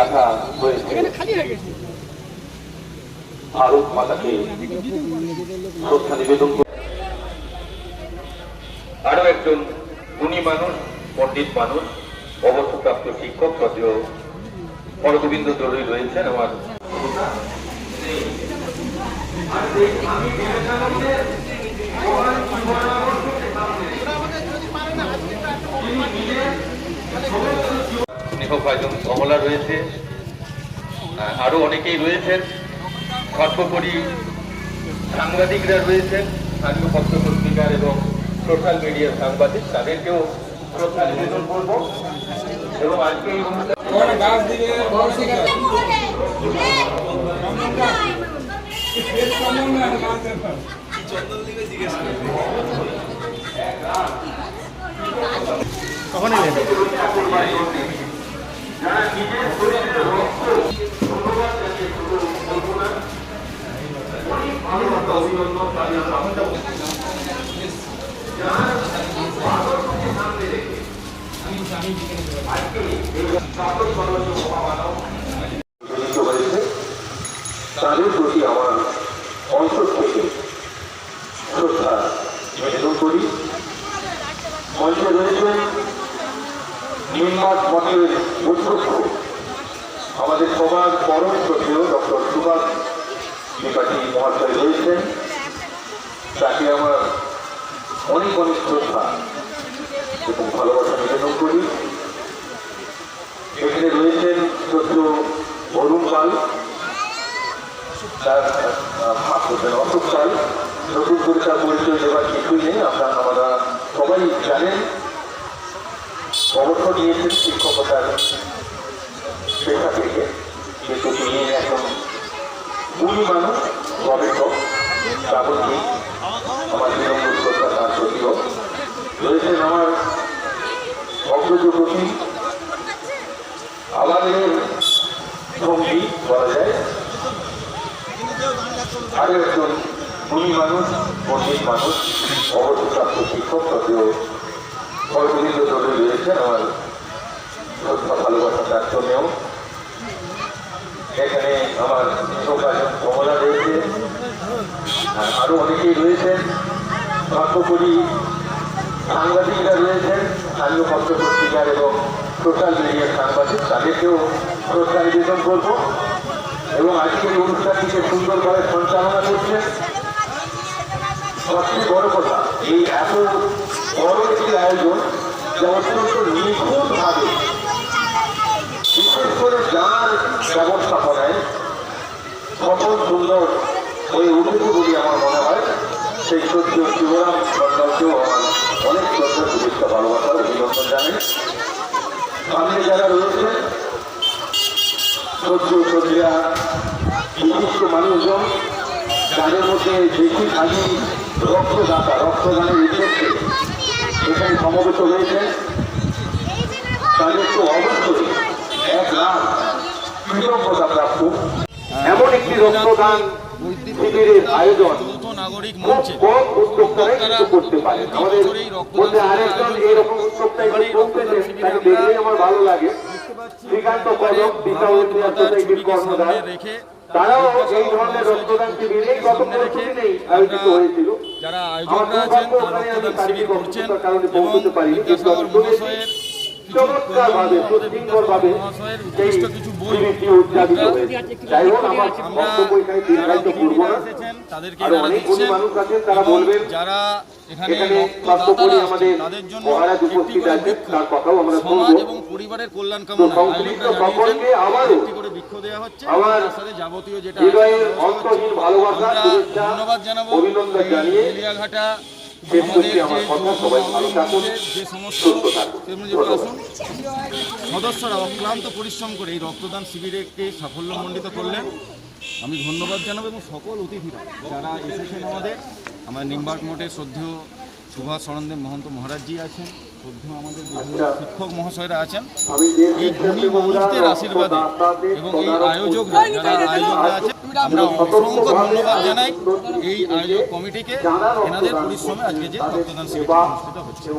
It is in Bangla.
রাখা হয়েছে ভারত মাতাকে শ্রদ্ধা নিবেদন আরও একজন গুণী মানুষ, পণ্ডিত মানুষ, অবসরপ্রাপ্ত শিক্ষক সদ্য হরগোবিন্দ দরুই রয়েছেন, আমার স্নেহ ভাইজন কমলা রয়েছে। আহ, আরও অনেকেই রয়েছেন। সর্বোপরি সাংবাদিকরা রয়েছেন স্থানীয় পত্র পত্রিকার এবং সোশ্যাল মিডিয়ার সাংবাদিক তাদেরকেও শ্রদ্ধা নিবেদন এবং আজকে হয়েছে তাদের প্রতি আমার অন্তর থেকে শ্রদ্ধা নিবেদন করি মঞ্চে রয়েছেন নির্মাণ মঠের অধ্যক্ষ সমাজ পরম শ্রদ্ধেয় ডক্টর সুভাষ ত্রিপাঠী মহাশয় রয়েছেন। তাকে আমার অনেক অনেক শ্রদ্ধা এবং ভালোবাসা নিবেদন করি। এখানে রয়েছেন শ্রদ্ধ অরুণ পাল, তার অশোক পাল, নতুন করে পরিচয় দেওয়ার কিছুই নেই, আপনারা আমরা সবাই জানেন। অবসর নিয়েছেন শিক্ষকতার পেশা থেকে। গুণী মানুষ গবেষক প্রাবন্ধিক আমার বিলম্ব শ্রদ্ধা তার প্রতিও রয়েছেন আমার অগ্রজগতী আমাদের সঙ্গী বলা যায়। আরও একজন গুণী মানুষ পণ্ডিত মানুষ, অবসরপ্রাপ্ত শিক্ষক সত্ত্বেও সর্ববিন্দ দলে রয়েছেন। আমার শ্রদ্ধা, ভালোবাসা তার জন্যেও এখানে আমার শোকাজন কমলা রয়েছে আর অনেকেই রয়েছেন। সর্বোপরি সাংবাদিকরা রয়েছেন, স্থানীয় পত্র পত্রিকার এবং সোশ্যাল মিডিয়ার সাংবাদিক। তাদেরকেও শ্রদ্ধা নিবেদন করব। এবং আজকের অনুষ্ঠানটিকে সুন্দরভাবে সঞ্চালনা করছেন সবচেয়ে বড় কথা, এই এত বড় একটি আয়োজন যা অত্যন্ত নিখুঁতভাবে যার ব্যবস্থাপনায় সফল সুন্দর হয়ে উঠেছে বলে আমার মনে হয়, সেই সত্য শিবরাম মন্ডলকেও আমার অনেক শ্রদ্ধা শুভেচ্ছা ভালোবাসার অভিনন্দন জানাই। সামনে যারা রয়েছেন সত্য সত্যিরা বিশিষ্ট মানুষজন, যাদের মধ্যে বেশি খালি রক্তদাতা, রক্তদানের উদ্দেশ্যে এখানে সমবেত হয়েছেন তাদের তো অবশ্যই এক লাখ কৃতজ্ঞতা প্রাপ্য এমন একটি রক্তদান শিবিরের আয়োজন নাগরিক মঞ্চে কম করতে পারে আমাদের মধ্যে আরেকজন এরকম উদ্যোক্তা এবার তাকে দেখলেই আমার ভালো লাগে। শ্রীকান্ত কদম দিশা উন্নয়ন সোসাইটির কর্মধার তারাও এই ধরনের রক্তদান শিবির এই গত পরশুদিন নেই আয়োজিত হয়েছিল। যারা আয়োজকরা আছেন তারা রক্তদান শিবির করছেন এবং বিদ্যাসাগর মহাশয়ের চমৎকার ভাবে সুশৃঙ্খল ভাবে মহাশয়ের সেই উৎকৃষ্ট কিছু বই শিবিরটি উদযাপিত হয়েছে। যাই হোক আমার আমরা বক্তব্য এখানে যারা দীর্ঘায়িত করব না। এসেছেন যারা অনেক গুণী মানুষ আছেন তারা বলবেন যারা এখানে আমাদের তাদের জন্য মহারাজ উপস্থিত আছেন তার কথাও আমরা সমাজ শুনব। এবং পরিবারের কল্যাণ তো কামনায় সংশ্লিষ্ট সকলকে আবারও একটি করে বৃক্ষ দেওয়া হচ্ছে। আমার সাথে যাবতীয় যেটা হৃদয়ের অন্তহীন ভালোবাসা আমরা শুভেচ্ছা অভিনন্দন জানিয়ে শেষ করছি যে আমার কথা সবাই ভালো থাকুন সমস্ত সুস্থ থাকুন। আসুন সদস্যরা অক্লান্ত পরিশ্রম করে এই রক্তদান শিবিরকে সাফল্যমণ্ডিত করলেন। আমি ধন্যবাদ জানাব এবং সকল অতিথিরা যারা এসেছেন আমাদের। আমার নিম্বার্ক মোটে শ্রদ্ধেয় সুভাষ সরন্দেব মহন্ত মহারাজজি আছেন। আমাদের শিক্ষক মহাশয়রা আছেন। এই ধনী মানুষদের আশীর্বাদে এবং এই আয়োজক যারা আয়োজকরা আছে আমরা অসংখ্য ধন্যবাদ জানাই। এই আয়োজক কমিটিকে এনাদের পরিশ্রমে আজকে যে রক্তদান শিবির অনুষ্ঠিত হচ্ছে।